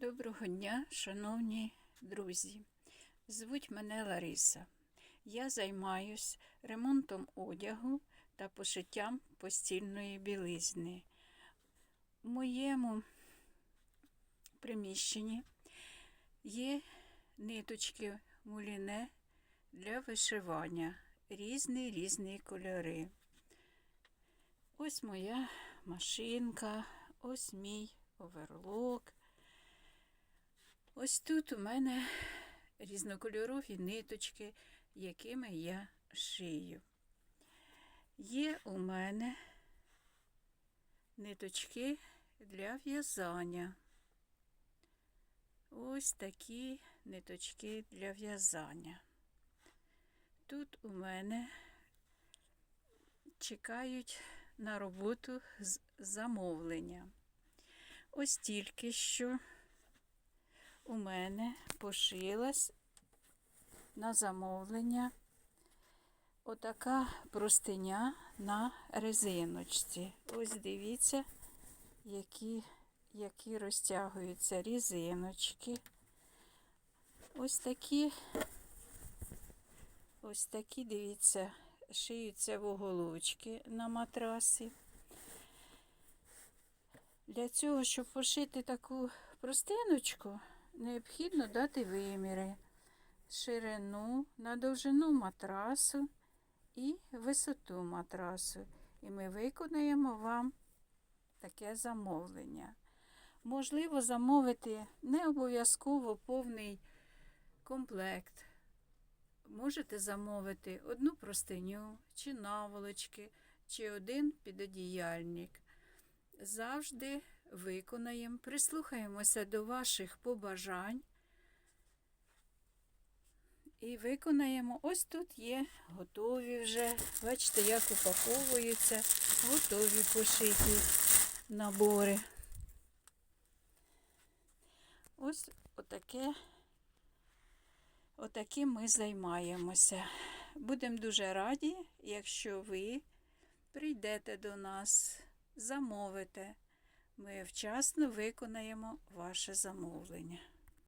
Доброго дня, шановні друзі. Звуть мене Лариса. Я займаюсь ремонтом одягу та пошиттям постільної білизни. У моєму приміщенні є ниточки муліне для вишивання різні різні кольори. Ось моя машинка, ось мій оверлок. Ось тут у мене різнокольорові ниточки, якими я шию. Є у мене ниточки для в'язання. Ось такі ниточки для в'язання. Тут у мене чекають на роботу з замовлення. Ось тільки що у мене пошилась на замовлення отака простиня на резиночці. Ось дивіться, які, які розтягуються різиночки. Ось такі, ось такі, дивіться, шиються вуголочки на матрасі. Для цього, щоб пошити таку простиночку, необхідно дати виміри, ширину на довжину матрасу і висоту матрасу. І ми виконаємо вам таке замовлення. Можливо, замовити не обов'язково повний комплект. Можете замовити одну простиню, чи наволочки, чи один підодіяльник. Завжди виконаємо, прислухаємося до ваших побажань і виконаємо. Ось тут є готові вже. Бачите, як упаковуються, готові пошиті набори. Ось отаке, отаким ми займаємося. Будемо дуже раді, якщо ви прийдете до нас, замовите. Ми вчасно виконаємо ваше замовлення.